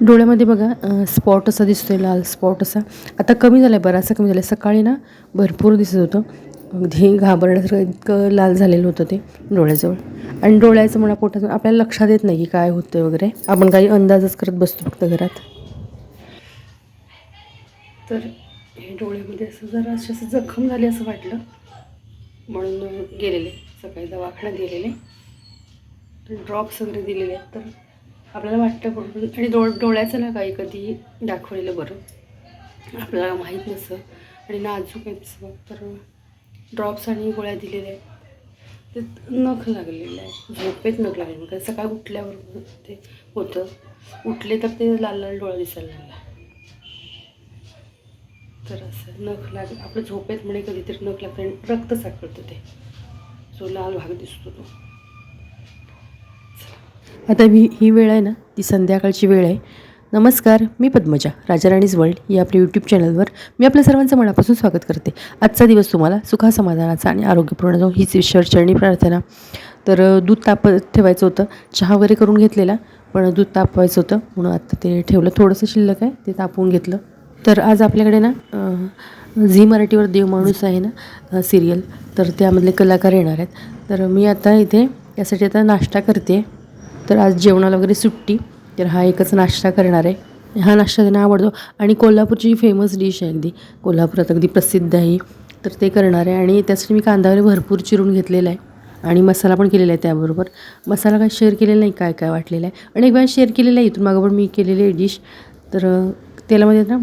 डोळ्यामध्ये बघा स्पॉट असा दिसतो आहे लाल स्पॉट असा. आता कमी झाला आहे बराचसा कमी झाला आहे सकाळी ना भरपूर दिसत होतं. अगदी घाबरण्यासारखं इतकं लाल झालेलं होतं ते डोळ्याजवळ. आणि डोळ्याचं म्हणा पोटाचं आपल्याला लक्षात येत नाही की काय होतं वगैरे. आपण काही अंदाजच करत बसतो फक्त घरात. तर हे डोळ्यामध्ये असं जरा अशी असं जखम झाली असं वाटलं. म्हणून गेलेले. सकाळी दवाखान्यात गेलेले. ड्रॉप्स वगैरे दिलेले आहेत. तर आपल्याला वाटतं बरोबर आणि डो डोळ्याचं ना काही कधी दाखवलेलं बरं. आपल्याला माहीत नसतं. आणि नाजूक आहे तर ड्रॉप्स आणि गोळ्या दिलेल्या आहेत. ते नख लागलेलं आहे. झोपेत नख लागले कारण सकाळी उठल्यावर ते होतं. उठले तर ते लाल लाल डोळा दिसायला लागला. तर असं नख लाग आपलं झोपेत म्हणे कधीतरी नख लागतं आणि रक्त साखळतं ते. जो लाल भाग दिसतो तो. आता ही ही वेळ आहे ना ती संध्याकाळची वेळ आहे. नमस्कार मी पद्मजा राजाराणीज वर्ल्ड या आपल्या यूट्यूब चॅनलवर मी आपल्या सर्वांचं मनापासून स्वागत करते. आजचा दिवस तुम्हाला सुखासमाधानाचा आणि आरोग्यपूर्ण जाऊ हीच ईश्वरचरणी प्रार्थना तर दूध तापत ठेवायचं होतं चहा वगैरे करून घेतलेला पण दूध तापवायचं होतं म्हणून आता ते ठेवलं. थोडंसं शिल्लक आहे ते तापवून घेतलं. तर आज आपल्याकडे ना झी मराठीवर देव माणूस आहे ना सिरियल तर त्यामधले कलाकार येणार आहेत. तर मी आता इथे यासाठी आता नाश्ता करते. तर आज जेवणाला वगैरे सुट्टी तर हा एकच नाश्ता करणार आहे. हा नाश्ता त्यांना आवडतो. आणि कोल्हापूरची फेमस डिश आहे अगदी. कोल्हापुरात अगदी प्रसिद्ध आहे तर ते करणार आहे. आणि त्यासाठी मी कांदा वगैरे भरपूर चिरून घेतलेला आहे. आणि मसाला पण केलेला आहे त्याबरोबर. मसाला काय शेअर केलेला नाही काय काय वाटलेला आहे. आणि एक वेळा शेअर केलेला आहे. इथून मागं पण मी केलेली आहे डिश तर तेलामध्ये ना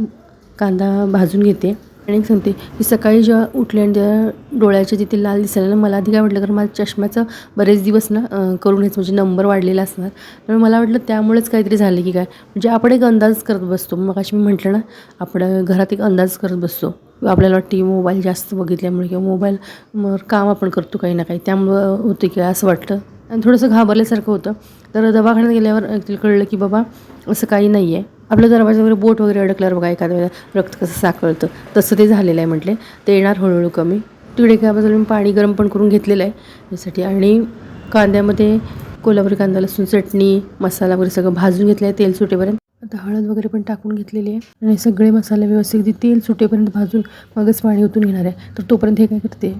कांदा भाजून घेते. आणि एक सांगते की सकाळी जेव्हा उठले आणि त्या तिथे लाल दिसायला ना मला आधी काय वाटलं कारण माझ्या चष्म्याचं बरेच दिवस ना करून घ्यायचं म्हणजे नंबर वाढलेला असणार. तर मला वाटलं त्यामुळेच काहीतरी झालं की काय. म्हणजे आपण एक अंदाज करत बसतो. मग अशी मी म्हटलं ना आपण घरात एक अंदाज करत बसतो. आपल्याला वाटते मोबाईल जास्त बघितल्यामुळे किंवा मोबाईल मग काम आपण करतो काही ना काही. त्यामुळं होते की असं वाटतं? आणि थोडंसं घाबरल्यासारखं होतं. तर दवाखान्यात गेल्यावर कळलं की बाबा असं काही नाही आहे आपल्या दरवाजावर बोट वगैरे अडकल्यावर बघा एखाद्या वेळेला रक्त कसं साकळतं तसं ते झालेलं आहे म्हटले. ते येणार हळूहळू कमी. तिकडे काय बाजूला मी पाणी गरम पण करून घेतलेलं आहे. यासाठी आणि कांद्यामध्ये कोल्हापुरी कांदा लसूण चटणी मसाला वगैरे सगळं भाजून घेतलं आहे तेल सुटेपर्यंत. आता हळद वगैरे पण टाकून घेतलेली आहे. आणि सगळे मसाले व्यवस्थित अगदी तेल सुटेपर्यंत भाजून मगच पाणी ओतून घेणार आहे. तर तोपर्यंत हे काय करते?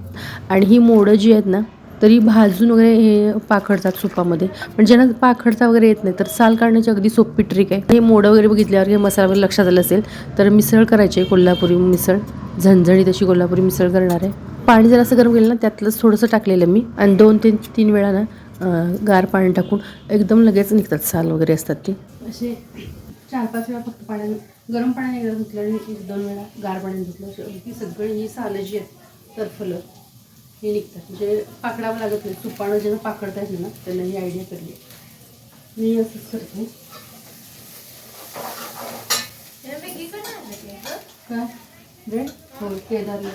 आणि ही मोडं जी आहेत ना तरी भाजून वगैरे हे पाखडतात सुपामध्ये. पण ज्यांना पाखडता वगैरे येत नाही तर साल काढण्याची अगदी सोपी ट्रिक आहे. हे मोडं वगैरे बघितल्यावर हे मसाला वगैरे लक्षात आलं असेल तर मिसळ करायची आहे कोल्हापुरी मिसळ. झणझणीत अशी कोल्हापुरी मिसळ करणार आहे. पाणी जर असं गरम केलं ना त्यातलंच थोडंसं टाकलेलं मी. आणि दोन तीन तीन वेळा ना गार पाणी टाकून एकदम लगेच निघतात साल वगैरे असतात ते. असे चार पाच वेळा फक्त पाण्याने गरम पाण्याने एकदा धुतलं आणि एक दोन वेळा गार पाण्याने धुतलं. अगदी सगळी ही सालं जी आहेत तर फुलं. हे निघतात. म्हणजे पाकडावं लागत नाही. तुपानं ज्यांना पाकडता येते ना त्यांना ही आयडिया करली मी असंच करते. काय हो? केदारला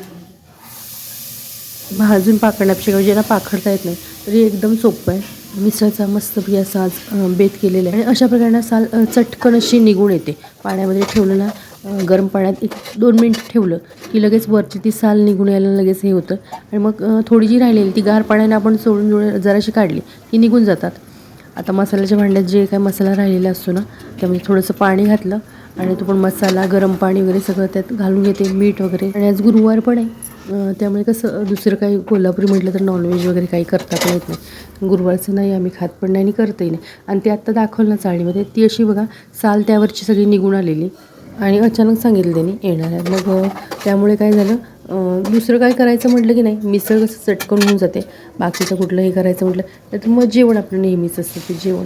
भाजून पाकडण्यापेक्षा ज्यांना पाखडता येत नाही तरी एकदम सोपं आहे. मिसळचा मस्त असा आज बेत केलेला आहे. आणि अशा प्रकारे साल चटकन अशी निघून येते. पाण्यामध्ये ठेवलं ना अं, गरम पाण्यात एक दोन मिनटं ठेवलं की लगेच वरची ती साल निघून यायला लगेच हे होतं. आणि मग थोडी जी राहिलेली ती गार पाण्याने आपण सोडून जराशी काढली की निघून जातात. आता मसाल्याच्या भांड्यात जे काय मसाला राहिलेला असतो ना त्यामध्ये थोडंसं पाणी घातलं आणि तो पण मसाला गरम पाणी वगैरे सगळं त्यात घालून घेते मीठ वगैरे. आणि आज गुरुवार पण आहे. त्यामुळे कसं दुसरं काही कोल्हापुरी म्हटलं तर नॉनव्हेज वगैरे काही करता पण येत नाही. गुरुवारचं नाही आम्ही खात पण नाही आणि करतही नाही. आणि ते आत्ता दाखवलं ना चाळणीमध्ये ती अशी बघा साल त्यावरची सगळी निघून आलेली. आणि अचानक सांगितलं त्यांनी येणार आहे. मग त्यामुळे काय झालं दुसरं काय करायचं म्हटलं की नाही मिसळ कसं चटकन होऊन जाते बाकीचं कुठलं हे करायचं म्हटलं तर मग जेवण आपलं नेहमीच असतं ते जेवण.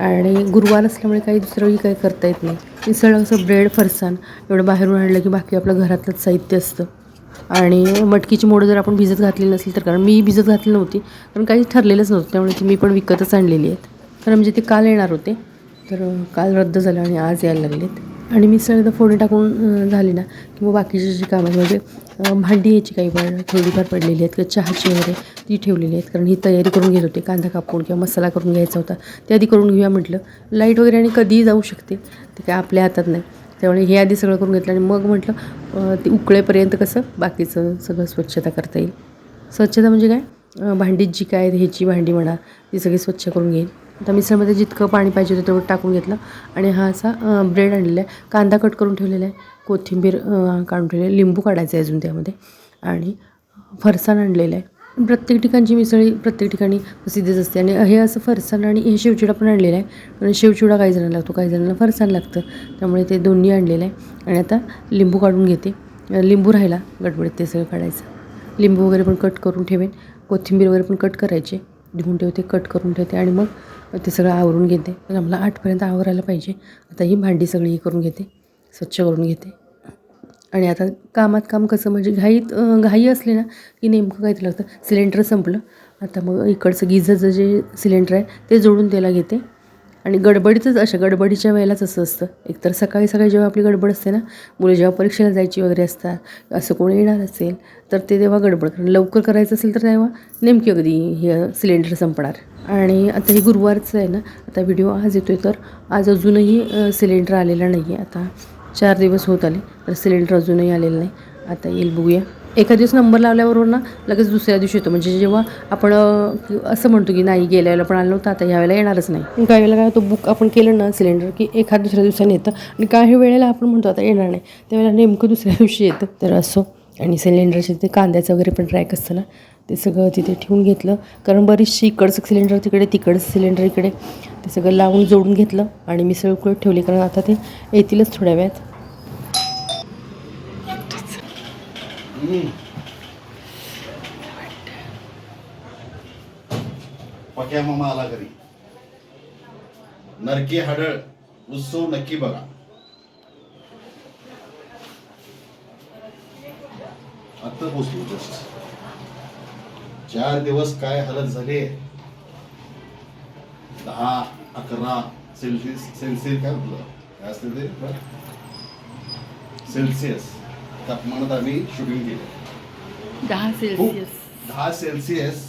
आणि गुरुवार असल्यामुळे काही दुसरंही काही करता येत नाही. मिसळ असं ब्रेड फरसाण एवढं बाहेरून आणलं की बाकी आपलं घरातलंच साहित्य असतं. आणि मटकीची मोडं जर आपण भिजत घातलेली नसली तर कारण मी भिजत घातली नव्हती कारण काही ठरलेलंच नव्हतं त्यामुळे ती मी पण विकतच आणलेली आहेत. तर म्हणजे ते काल येणार होते तर काल रद्द झालं आणि आज यायला लागलेत. आणि मिसळ एकदा फोडणी टाकून झाली ना किंवा बाकीची जी कामं म्हणजे भांडी याची काही पण थोडीफार पडलेली आहेत किंवा चहाची वगैरे ती ठेवलेली आहेत कारण ही तयारी करून घेत होते कांदा कापून किंवा मसाला करून घ्यायचा होता ते आधी करून घेऊया म्हटलं. लाइट वगैरे आणि कधीही जाऊ शकते ते काय आपल्या हातात नाही. त्यामुळे हे आधी सगळं करून घेतलं आणि मग म्हटलं ते उकळेपर्यंत कसं बाकीचं सगळं स्वच्छता करता येईल. स्वच्छता म्हणजे काय? भांडीत जी काय ह्याची भांडी म्हणा ती सगळी स्वच्छ करून घेईल. आता मिसळमध्ये जितकं पाणी पाहिजे होतं तेवढं टाकून घेतलं. आणि हा असा ब्रेड आणलेला आहे. कांदा कट करून ठेवलेला आहे. कोथिंबीर काढून ठेवलेली आहे. लिंबू काढायचं आहे अजून त्यामध्ये. आणि फरसाण आणलेलं आहे. प्रत्येक ठिकाणची मिसळी प्रत्येक ठिकाणी प्रसिद्धच असते. आणि हे असं फरसाण आणि हे शेवचिडा पण आणलेला आहे. आणि शेवचिडा काही जणांना लागतो काही जणांना फरसाण लागतं. त्यामुळे ते दोन्ही आणलेलं आहे. आणि आता लिंबू काढून घेते. लिंबू राहिला गडबडीत ते सगळं काढायचं. लिंबू वगैरे पण कट करून ठेवेन. कोथिंबीर वगैरे पण कट करायचे. धुवून ठेवते कट करून ठेवते आणि मग ते सगळं आवरून घेते. मग आम्हाला आठपर्यंत आवरायला पाहिजे. आता ही भांडी सगळी करून घेते स्वच्छ करून घेते. आणि आता कामात काम कसं म्हणजे घाईत घाई असली ना की नेमकं काय लागतं सिलेंडर संपलं. आता मग इकडचं गिझरचं जे सिलेंडर आहे ते जोडून त्याला घेते. आणि गडबडीतच अशा गडबडीच्या वेळेलाच असं असतं. एकतर सकाळी सकाळी जेव्हा आपली गडबड असते ना मुलं जेव्हा परीक्षेला जायची वगैरे असतात असं कोणी येणार असेल तर ते तेव्हा गडबड कारण लवकर करायचं असेल तर तेव्हा नेमकी अगदी हे सिलेंडर संपणार. आणि आता हे गुरुवारचं आहे ना आता व्हिडिओ आज येतो आहे तर आज अजूनही सिलेंडर आलेला नाही आहे आता चार दिवस होत आले तर सिलेंडर अजूनही आलेलं नाही. आता येईल बघूया. एका दिवस नंबर लावल्याबरोबर ना लगेच दुसऱ्या दिवशी येतो. म्हणजे जेव्हा आपण असं म्हणतो की नाही गेल्या वेळेला पण आलं नव्हतं आता ह्यावेळेला येणारच नाही. काही वेळेला काय होतं बुक आपण केलं ना सिलेंडर की एखाद दुसऱ्या दिवसाने येतं. आणि काही वेळेला आपण म्हणतो आता येणार नाही. त्यावेळेला नेमकं दुसऱ्या दिवशी येतं. तर असो. आणि सिलेंडरचे ते कांद्याचं वगैरे पण ट्रॅक असतं ना ते सगळं तिथे ठेवून घेतलं. कारण बरीचशी इकडचं सिलेंडर तिकडे तिकडचं सिलेंडर इकडे ते सगळं लावून जोडून घेतलं. आणि मिसळ उकळत ठेवली कारण आता ते येतीलच थोड्या वेळात. पक्या मामा आला घरी. नरकी हाडळ उत्सव नक्की बघा. आता पोचलो जस्ट चार दिवस काय हालत झाले? दहा अकरा सेल्सिअस सेल्सिअस काय म्हटलं? काय असतं ते? सेल्सिअस. तापमानात आम्ही शूटिंग केलं. दहा खूप दहा सेल्सिअस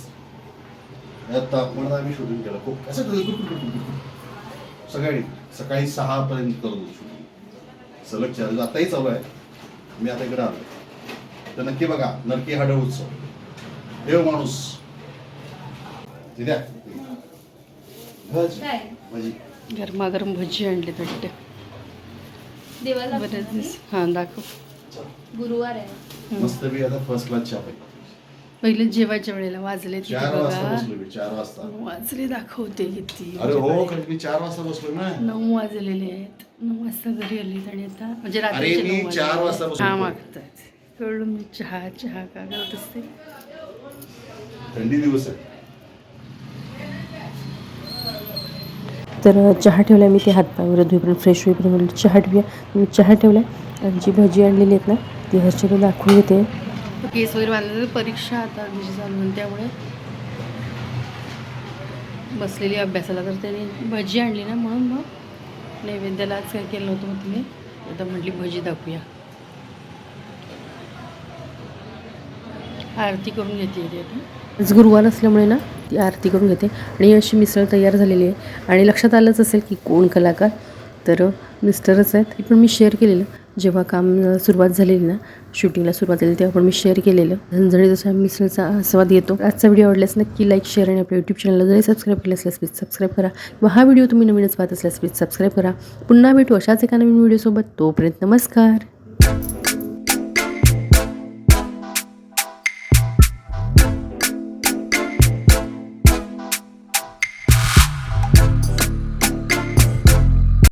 या तापमानात आम्ही शूटिंग केलं. खूप असं. सकाळी सकाळी सहा पर्यंत करत शूटिंग सलग चार आताही चालू आहे. मी आता इकडे आलो तर नक्की बघा नरकी हाडळ उत्सव. देव माणूस. ते द्या. भज. भजी. गरमागरम भजी आणले वाटते देवाला बरेच दिवस. हां दाखव. गुरुवार आहे. मस्त बी आता फर्स्ट क्लास चहा पाहिजे. पहिले जेवायच्या वेळेला वाजले तिथे चार वाजता बघा बसलो मी चार वाजता. वाजले दाखवते किती. अरे हो कारण मी चार वाजता बसलो ना. नऊ वाजलेले आहेत. नऊ वाजता घरी आली आणि आता म्हणजे अरे रात्रीचे मी नऊ चार. वाजता चहा. मागतात कळलं मी चहा चहा का करत असते? थंडी दिवस आहे. तर चहा ठेवला मी ते हातपाय वगैरे धुईपर्यंत फ्रेश होईपर्यंत म्हणलं चहा ठेवूया. मी चहा ठेवला आणि जी भजी आणलेली आहेत ना ती ह्याच्या दाखवून घेते केस वगैरे बांधलं परीक्षा आता तुझी चालू होईल त्यामुळे. बसलेली अभ्यासाला तर त्याने भजी आणली ना म्हणून मग नैवेद्याला आज काय केलं नव्हतं मग तुम्ही? आता म्हटली भजी दाखवूया. आरती करून घेते ती आता. आज गुरुवार असल्यामुळे ना ती आरती करून घेते. आणि अशी मिसळ तयार झालेली आहे. आणि लक्षात आलंच असेल की कोण कलाकार. तर मिस्टरच आहेत ते पण मी शेअर केलेलं. जेव्हा काम सुरुवात झालेली ना शूटिंगला सुरुवात झाली तेव्हा पण मी शेअर केलेलं. झणझणी जसा मिसळचा आस्वाद येतो आजचा व्हिडिओ आवडल्यास नक्की लाईक शेअर आणि आपल्या यूट्यूब चॅनलला जरी सबस्क्राईब केलं असल्यास प्लीज सबस्क्राईब करा. किंवा हा व्हिडिओ तुम्ही नवीनच पाहत असल्यास प्लीज सबस्क्राईब करा. पुन्हा भेटू अशाच एका नवीन व्हिडिओसोबत तोपर्यंत नमस्कार.